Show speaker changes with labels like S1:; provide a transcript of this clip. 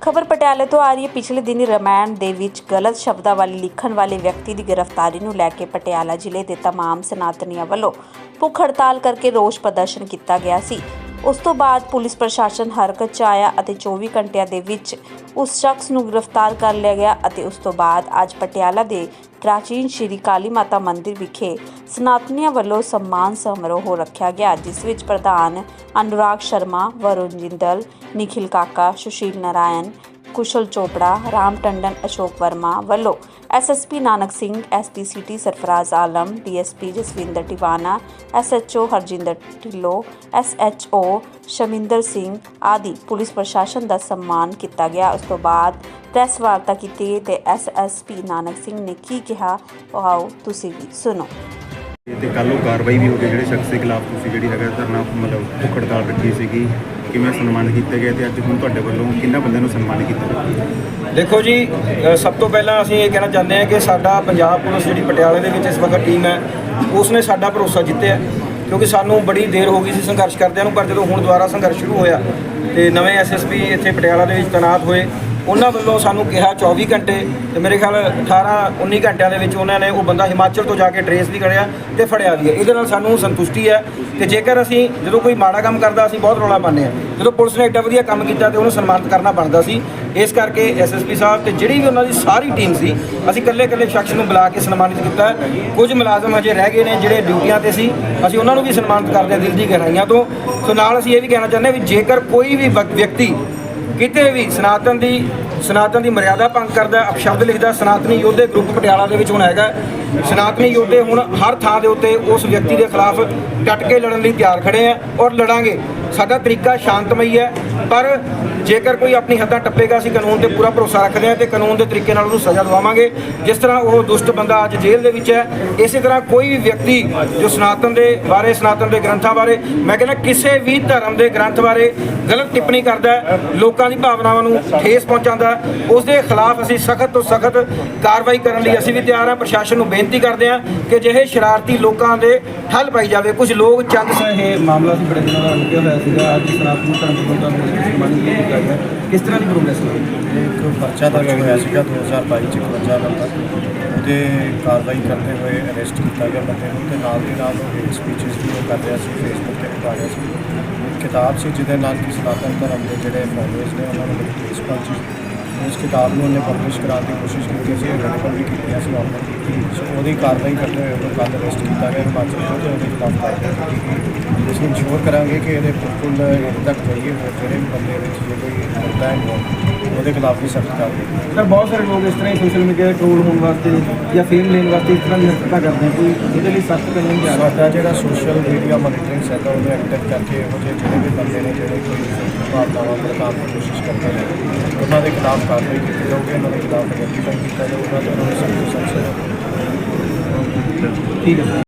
S1: ਖਬਰ ਪਟਿਆਲੇ ਤੋਂ ਆ ਰਹੀ ਹੈ ਪਿਛਲੇ ਦਿਨੀ ਰਮਾਇਣ ਦੇ ਵਿੱਚ ਗਲਤ ਸ਼ਬਦਾਵਲੀ ਲਿਖਣ ਵਾਲੇ ਵਿਅਕਤੀ ਦੀ ਗ੍ਰਿਫਤਾਰੀ ਨੂੰ ਲੈ ਕੇ ਪਟਿਆਲਾ ਜ਼ਿਲ੍ਹੇ ਦੇ तमाम ਸਨਾਤਨੀਆਂ ਵੱਲੋਂ ਭੁੱਖ ਹੜਤਾਲ ਕਰਕੇ ਰੋਸ ਪ੍ਰਦਰਸ਼ਨ ਕੀਤਾ ਗਿਆ ਸੀ ਉਸ ਤੋਂ ਬਾਅਦ ਪੁਲਿਸ ਪ੍ਰਸ਼ਾਸਨ ਹਰਕਤ 'ਚ ਆਇਆ ਅਤੇ 24 ਘੰਟਿਆਂ ਦੇ ਵਿੱਚ ਉਸ ਸ਼ਖਸ ਨੂੰ ਗ੍ਰਿਫਤਾਰ ਕਰ ਲਿਆ ਗਿਆ ਅਤੇ ਉਸ ਤੋਂ ਬਾਅਦ ਅੱਜ ਪਟਿਆਲਾ ਦੇ ਪ੍ਰਾਚੀਨ ਸ਼੍ਰੀ ਕਾਲੀ ਮਾਤਾ ਮੰਦਿਰ ਵਿਖੇ ਸਨਾਤਨੀਆਂ ਵੱਲੋਂ ਸਨਮਾਨ ਸਮਾਰੋਹ ਰੱਖਿਆ ਗਿਆ, ਜਿਸ ਵਿੱਚ ਪ੍ਰਧਾਨ ਅਨੁਰਾਗ ਸ਼ਰਮਾ, ਵਰੁਣ ਜਿੰਦਲ ਨਿਖਿਲ ਕਾਕਾ, ਸੁਸ਼ੀਲ ਨਾਰਾਇਣ ਕੁਸ਼ਲ ਚੋਪੜਾ, ਰਾਮ ਟੰਡਨ, ਅਸ਼ੋਕ ਵਰਮਾ ਵੱਲੋਂ SSP Nanak Singh SP city Sarfaraz Alam DSP Jaswinder Tiwana SHO Harjinder Dhillon SHO Shaminder Singh ਆਦਿ ਪੁਲਿਸ ਪ੍ਰਸ਼ਾਸਨ ਦਾ ਸਨਮਾਨ ਕੀਤਾ ਗਿਆ। ਉਸ ਤੋਂ ਬਾਅਦ ਪ੍ਰੈਸ ਵਾਰਤਾ ਕੀਤੀ ਤੇ ਐਸਐਸਪੀ ਨਾਨਕ ਸਿੰਘ ਨੇ ਕੀ ਕਿਹਾ ਉਹ ਆਓ ਤੁਸੀਂ ਵੀ ਸੁਣੋ।
S2: ਤੇ ਕੱਲ੍ਹ ਨੂੰ ਕਾਰਵਾਈ ਵੀ ਹੋ ਗਈ, ਜਿਹੜੇ ਸ਼ਖਸ ਦੇ ਖਿਲਾਫ ਤੁਸੀਂ ਜਿਹੜੀ ਹੈਗਾ ਧਰਨਾ ਮਤਲਬ ਭੁੱਖ ਹੜਤਾਲ ਰੱਖੀ ਸੀਗੀ। ਕਿਵੇਂ ਸਨਮਾਨ ਕੀਤੇ ਗਏ ਤੇ ਅੱਜ ਹੁਣ ਤੁਹਾਡੇ ਵੱਲੋਂ ਕਿੰਨਾ ਬੰਦਿਆਂ ਨੂੰ ਸਨਮਾਨ ਕੀਤਾ ਗਿਆ?
S3: ਦੇਖੋ ਜੀ ਅ, ਸਭ ਤੋਂ ਪਹਿਲਾਂ ਅਸੀਂ ਇਹ ਕਹਿਣਾ ਚਾਹੁੰਦੇ ਹਾਂ ਕਿ ਸਾਡਾ ਪੰਜਾਬ ਪੁਲਿਸ ਜਿਹੜੀ ਪਟਿਆਲੇ ਦੇ ਵਿੱਚ ਇਸ ਵਕਤ ਟੀਮ ਹੈ ਉਸਨੇ ਸਾਡਾ ਭਰੋਸਾ ਜਿੱਤਿਆ। ਕਿਉਂਕਿ ਸਾਨੂੰ ਬੜੀ ਦੇਰ ਹੋ ਗਈ ਸੀ ਸੰਘਰਸ਼ ਕਰਦਿਆਂ ਨੂੰ ਪਰ ਜਦੋਂ ਹੁਣ ਦੁਬਾਰਾ ਸੰਘਰਸ਼ ਸ਼ੁਰੂ ਹੋਇਆ ਤੇ ਨਵੇਂ ਐਸਐਸਪੀ ਇੱਥੇ ਪਟਿਆਲਾ ਦੇ ਵਿੱਚ ਤੈਨਾਤ ਹੋਏ ਉਹਨਾਂ ਵੱਲੋਂ ਸਾਨੂੰ ਕਿਹਾ 24 ਘੰਟੇ ਤੇ ਮੇਰੇ ਖਿਆਲ 18 19 ਘੰਟਿਆਂ ਦੇ ਵਿੱਚ ਉਹਨਾਂ ਨੇ ਉਹ ਬੰਦਾ ਹਿਮਾਚਲ ਤੋਂ ਜਾ ਕੇ ਟਰੇਸ ਵੀ ਕਰਿਆ ਤੇ ਫੜਿਆ ਵੀ ਹੈ। ਇਹਦੇ ਨਾਲ ਸਾਨੂੰ ਸੰਤੁਸ਼ਟੀ ਹੈ ਤੇ ਜੇਕਰ ਅਸੀਂ ਜਦੋਂ ਕੋਈ ਮਾੜਾ ਕੰਮ ਕਰਦਾ, ਅਸੀਂ ਬਹੁਤ ਰੌਲਾ ਪਾਉਂਦੇ ਹਾਂ। ਜਦੋਂ ਪੁਲਿਸ ਨੇ ਐਡਾ ਵਧੀਆ ਕੰਮ ਕੀਤਾ ਤੇ ਉਹਨੂੰ ਸਨਮਾਨਿਤ ਕਰਨਾ ਬਣਦਾ ਸੀ, ਇਸ ਕਰਕੇ ਐਸਐਸਪੀ ਸਾਹਿਬ ਤੇ ਜਿਹੜੀ ਵੀ ਉਹਨਾਂ ਦੀ ਸਾਰੀ ਟੀਮ ਸੀ, ਅਸੀਂ ਇਕੱਲੇ ਇਕੱਲੇ ਸ਼ਖਸ ਨੂੰ ਬੁਲਾ ਕੇ ਸਨਮਾਨਿਤ ਕੀਤਾ ਕੁਝ ਮੁਲਾਜ਼ਮ ਅਜੇ ਰਹਿ ਗਏ ਨੇ ਜਿਹੜੇ ਡਿਊਟੀਆਂ ਤੇ ਸੀ, ਅਸੀਂ ਉਹਨਾਂ ਨੂੰ ਵੀ ਸਨਮਾਨਿਤ ਕਰਦੇ ਹਾਂ ਦਿਲ ਦੀ ਗਹਿਰਾਈਆਂ ਤੋਂ। ਸੋ ਨਾਲ ਅਸੀਂ ਇਹ ਵੀ ਕਹਿਣਾ ਚਾਹੁੰਦੇ ਹਾਂ ਵੀ ਜੇਕਰ ਕੋਈ ਵੀ ਵਿਅਕਤੀ ਕਿਤੇ ਵੀ ਸਨਾਤਨ ਦੀ ਸਨਾਤਨ ਦੀ ਮਰਿਆਦਾ ਭੰਗ ਕਰਦਾ, ਅਪਸ਼ਬਦ ਲਿਖਦਾ, ਸਨਾਤਨੀ ਯੋਧੇ ਗਰੁੱਪ ਪਟਿਆਲਾ ਦੇ ਵਿੱਚ ਹੁਣ ਹੈਗਾ। ਸਨਾਤਨੀ ਯੋਧੇ ਹੁਣ ਹਰ ਥਾਂ ਦੇ ਉੱਤੇ ਉਸ ਵਿਅਕਤੀ ਦੇ ਖਿਲਾਫ ਡਟ ਕੇ ਲੜਨ ਲਈ ਤਿਆਰ ਖੜੇ ਆ ਔਰ ਲੜਾਂਗੇ। ਸਾਡਾ ਤਰੀਕਾ ਸ਼ਾਂਤਮਈ ਹੈ, ਪਰ ਜੇਕਰ ਕੋਈ ਆਪਣੀ ਹੱਦਾਂ ਟੱਪੇਗਾ ਅਸੀਂ ਕਾਨੂੰਨ ਤੇ ਪੂਰਾ ਭਰੋਸਾ ਰੱਖਦੇ ਹਾਂ ਤੇ ਕਾਨੂੰਨ ਦੇ ਤਰੀਕੇ ਨਾਲ ਉਹਨੂੰ ਸਜ਼ਾ ਦਵਾਵਾਂਗੇ। ਜਿਸ ਤਰ੍ਹਾਂ ਉਹ ਦੁਸ਼ਟ ਬੰਦਾ ਅੱਜ ਜੇਲ੍ਹ ਦੇ ਵਿੱਚ ਹੈ ਇਸੇ ਤਰ੍ਹਾਂ ਕੋਈ ਵੀ ਵਿਅਕਤੀ ਜੋ ਸਨਾਤਨ ਦੇ ਬਾਰੇ ਸਨਾਤਨ ਦੇ ਗ੍ਰੰਥਾਂ ਬਾਰੇ ਮੈਂ ਕਹਿੰਦਾ ਕਿਸੇ ਵੀ ਧਰਮ ਦੇ ਗ੍ਰੰਥ ਬਾਰੇ ਗਲਤ ਟਿੱਪਣੀ ਕਰਦਾ ਹੈ, ਲੋਕਾਂ ਦੀ ਭਾਵਨਾਵਾਂ ਨੂੰ ਠੇਸ ਪਹੁੰਚਾਉਂਦਾ ਉਸ ਦੇ ਖਿਲਾਫ ਅਸੀਂ ਸਖਤ ਤੋਂ ਸਖਤ ਕਾਰਵਾਈ ਕਰਨ ਲਈ ਅਸੀਂ ਵੀ ਤਿਆਰ ਹਾਂ। ਪ੍ਰਸ਼ਾਸਨ ਨੂੰ ਬੇਨਤੀ ਕਰਦੇ ਹਾਂ ਕਿ ਜਿਹੇ ਸ਼ਰਾਰਤੀ ਲੋਕਾਂ ਦੇ ਠੱਲ ਪਾਈ ਜਾਵੇ। ਕੁਝ ਲੋਕ ਚੰਦ
S4: ਇਹ ਮਾਮਲਾ ਸੀ ਬੜੇ ਦਿਨਾਂ ਦਾ ਰੁਕਿਆ ਹੋਇਆ ਸੀਗਾ। ਅੱਜ ਸਨਾਤਨ ਧਰਮ ਦੇ ਲੋਕਾਂ ਨੂੰ ਸਨਮਾਨਿਤ ਕੀਤਾ ਗਿਆ ਕਿਸ ਤਰ੍ਹਾਂ ਦੀ ਪ੍ਰੋਗਰੈਸ ਹੋਈ
S5: ਇੱਕ ਪਰਚਾ ਦਰਜ ਹੋਇਆ ਸੀਗਾ 2022 ਚ 51 ਨੰਬਰ ਉਹਦੇ ਕਾਰਵਾਈ ਕਰਦੇ ਹੋਏ ਅਰੈਸਟ ਕੀਤਾ ਗਿਆ ਬੰਦੇ ਨੂੰ ਤੇ ਨਾਲ ਦੀ ਨਾਲ ਉਹ ਹੇਟ ਸਪੀਚਸ ਵੀ ਉਹ ਕਰ ਰਿਹਾ ਸੀ ਫੇਸਬੁੱਕ ਤੇ ਵੀ ਪਾ ਰਿਹਾ ਸੀ। ਇੱਕ ਕਿਤਾਬ ਸੀ ਜਿਹਦੇ ਨਾਲ ਕਿ ਸਨਾਤਨ ਧਰਮ ਦੇ ਜਿਹੜੇ ਫੋਲੋਅਰਸ ਨੇ, ਉਹਨਾਂ ਨੂੰ ਬੜੀ ਠੇਸ ਪਹੁੰਚੀ ਉਸ ਕਿਤਾਬ ਨੂੰ ਉਹਨੇ ਪਬਲਿਸ਼ ਕਰਾਉਣ ਦੀ ਕੋਸ਼ਿਸ਼ ਕੀਤੀ ਸੀ ਅਵੇਲੇਬਲ ਵੀ ਕੀਤੀ ਸੀ ਆਨਲਾਈਨ ਕੀਤੀ ਸੋ ਉਹਦੀ ਕਾਰਵਾਈ ਕਰਦੇ ਹੋਏ ਉਹਨੂੰ ਕੱਲ੍ਹ ਅਰੈਸਟ ਕੀਤਾ ਗਿਆ ਹਿਮਾਚਲ ਤੋਂ ਤੇ ਉਹਦੇ ਖਿਲਾਫ ਕਾਰਵਾਈ ਕੀਤੀ ਇਸ ਨੂੰ ਇੰਸ਼ੋਰ ਕਰਾਂਗੇ ਕਿ ਇਹਦੇ ਬਿਲਕੁਲ ਇਹ ਤੱਕ ਜਾਈਏ ਹੋਰ ਜਿਹੜੇ ਵੀ ਬੰਦੇ ਵਿੱਚ ਜੇ ਕੋਈ ਮੁੱਦਾ ਹੈ ਉਹਦੇ ਖਿਲਾਫ ਵੀ ਸਖਤ ਕਾਰਵਾਈ
S4: ਸਰ ਬਹੁਤ ਸਾਰੇ ਲੋਕ ਇਸ ਤਰ੍ਹਾਂ ਹੀ ਸੋਸ਼ਲ ਮੀਡੀਆ ਤੇ ਟ੍ਰੋਲ ਹੋਣ ਵਾਸਤੇ ਜਾਂ ਫੇਮ ਲੈਣ ਵਾਸਤੇ ਇਸ ਤਰ੍ਹਾਂ ਦੀ ਹਰਕਤਾਂ ਕਰਦੇ ਆ ਕੋਈ ਇਹਦੇ ਲਈ ਸਖਤ ਕਾਨੂੰਨ ਜਾ
S5: ਸਾਡਾ ਜਿਹੜਾ ਸੋਸ਼ਲ ਮੀਡੀਆ ਮੋਨੀਟਰਿੰਗ ਸੈੱਲ ਹੈ ਉਹਨੂੰ ਐਕਟਿਵ ਕਰਕੇ ਜਿਹੇ ਜਿਹੜੇ ਵੀ ਬੰਦੇ ਨੇ ਜਿਹੜੇ ਕੋਈ ਭਾਵਨਾਵਾਂ ਭੜਕਾਉਣ ਦੀ ਕੋਸ਼ਿਸ਼ ਕਰਦੇ ਨੇ ਉਹਨਾਂ ਦੇ ਖਿਲਾਫ ਕਾਰਵਾਈ ਕੀਤੀ ਜਾਊਗੀ ਉਹਨਾਂ ਦੇ ਖਿਲਾਫ ਆਈਡੈਂਟੀਫਾਈ ਕੀਤਾ ਜਾਊਗਾ ਤੇ ਉਹਨਾਂ ਨੂੰ ਸਖਤ ਸਖਤ
S4: ਠੀਕ ਹੈ।